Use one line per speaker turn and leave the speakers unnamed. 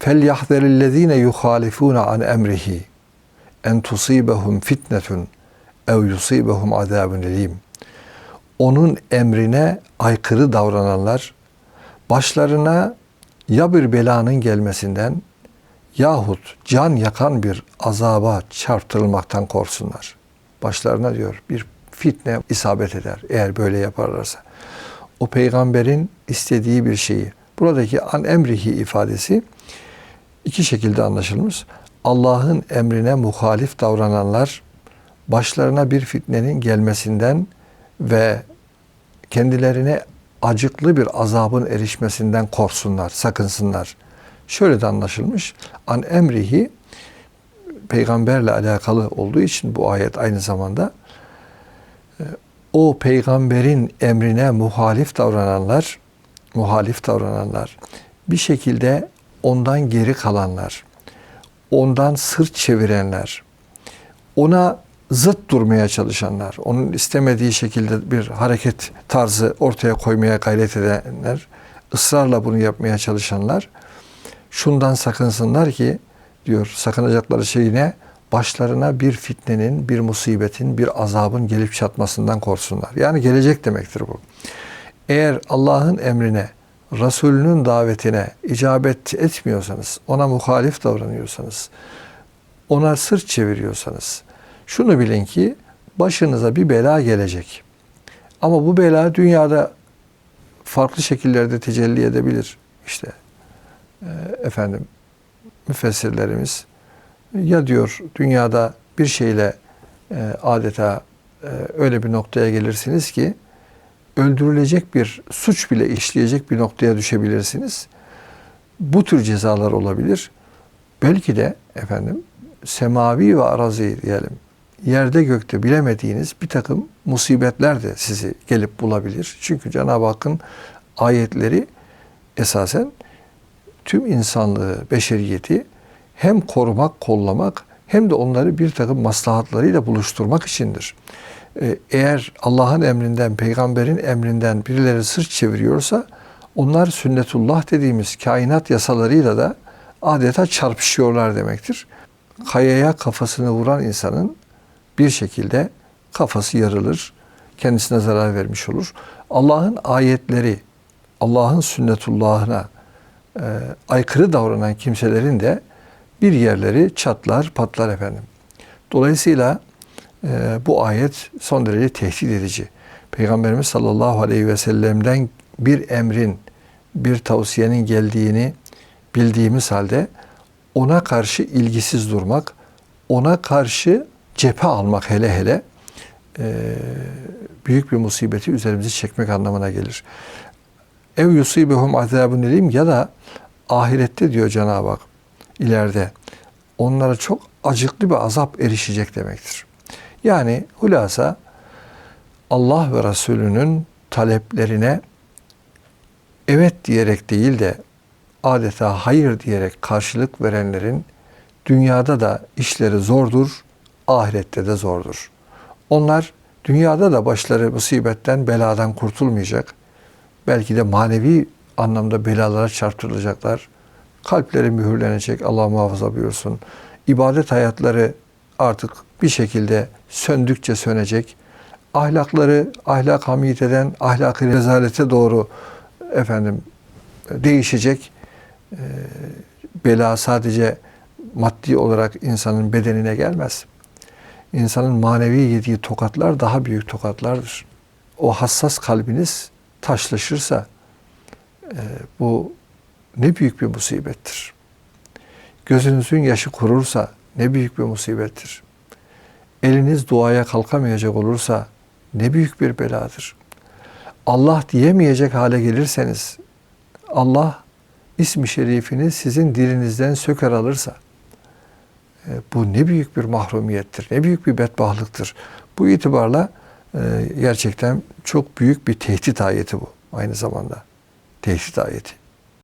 فَلْيَحْذَرِ الَّذ۪ينَ يُخَالِفُونَ عَنْ اَمْرِهِ en tusibehum fitnetun ev yusibehum azabun elim. Onun emrine aykırı davrananlar başlarına ya bir belanın gelmesinden yahut can yakan bir azaba çarptırılmaktan korksunlar. Başlarına diyor bir fitne isabet eder eğer böyle yaparlarsa. O peygamberin istediği bir şeyi. Buradaki an emrihi ifadesi iki şekilde anlaşılmış. Allah'ın emrine muhalif davrananlar başlarına bir fitnenin gelmesinden ve kendilerine acıklı bir azabın erişmesinden korksunlar, sakınsınlar. Şöyle de anlaşılmış. An emrihi peygamberle alakalı olduğu için bu ayet aynı zamanda e, o peygamberin emrine muhalif davrananlar, muhalif davrananlar, bir şekilde ondan geri kalanlar, ondan sırt çevirenler, ona zıt durmaya çalışanlar, onun istemediği şekilde bir hareket tarzı ortaya koymaya gayret edenler, ısrarla bunu yapmaya çalışanlar, şundan sakınsınlar ki, diyor sakınacakları şey ne? Başlarına bir fitnenin, bir musibetin, bir azabın gelip çatmasından korksunlar. Yani gelecek demektir bu. Eğer Allah'ın emrine, Resulünün davetine icabet etmiyorsanız, ona muhalif davranıyorsanız, ona sırt çeviriyorsanız, şunu bilin ki başınıza bir bela gelecek. Ama bu bela dünyada farklı şekillerde tecelli edebilir. İşte e, efendim müfessirlerimiz ya diyor dünyada bir şeyle e, adeta e, öyle bir noktaya gelirsiniz ki öldürülecek bir suç bile işleyecek bir noktaya düşebilirsiniz. Bu tür cezalar olabilir. Belki de efendim semavi ve arazi diyelim yerde gökte bilemediğiniz bir takım musibetler de sizi gelip bulabilir. Çünkü Cenab-ı Hakk'ın ayetleri esasen tüm insanlığı, beşeriyeti hem korumak, kollamak hem de onları bir takım maslahatlarıyla buluşturmak içindir. Ee, eğer Allah'ın emrinden, peygamberin emrinden birileri sırt çeviriyorsa onlar sünnetullah dediğimiz kainat yasalarıyla da adeta çarpışıyorlar demektir. Kayaya kafasını vuran insanın bir şekilde kafası yarılır, kendisine zarar vermiş olur. Allah'ın ayetleri, Allah'ın sünnetullahına e, aykırı davranan kimselerin de bir yerleri çatlar, patlar efendim. Dolayısıyla e, bu ayet son derece tehdit edici. Peygamberimiz sallallahu aleyhi ve sellem'den bir emrin, bir tavsiyenin geldiğini bildiğimiz halde ona karşı ilgisiz durmak, ona karşı cephe almak hele hele e, büyük bir musibeti üzerimize çekmek anlamına gelir. Ev yusibehum azabun elim ya da ahirette diyor Cenab-ı Hak ileride onlara çok acıklı bir azap erişecek demektir. Yani hulasa Allah ve Resulünün taleplerine evet diyerek değil de adeta hayır diyerek karşılık verenlerin dünyada da işleri zordur, ahirette de zordur. Onlar dünyada da başları musibetten, beladan kurtulmayacak. Belki de manevi anlamda belalara çarptırılacaklar. Kalpleri mühürlenecek, Allah muhafaza buyursun. İbadet hayatları artık bir şekilde söndükçe sönecek. Ahlakları ahlak hamiyeteden ahlak-ı rezalete doğru efendim değişecek. Ee, bela sadece maddi olarak insanın bedenine gelmez. İnsanın manevi yediği tokatlar daha büyük tokatlardır. O hassas kalbiniz taşlaşırsa e, bu ne büyük bir musibettir. Gözünüzün yaşı kurursa ne büyük bir musibettir. Eliniz duaya kalkamayacak olursa ne büyük bir beladır. Allah diyemeyecek hale gelirseniz, Allah ismi şerifini sizin dilinizden söker alırsa, e, bu ne büyük bir mahrumiyettir, ne büyük bir bedbahtlıktır. Bu itibarla e, gerçekten çok büyük bir tehdit ayeti bu aynı zamanda. Tehdit ayeti.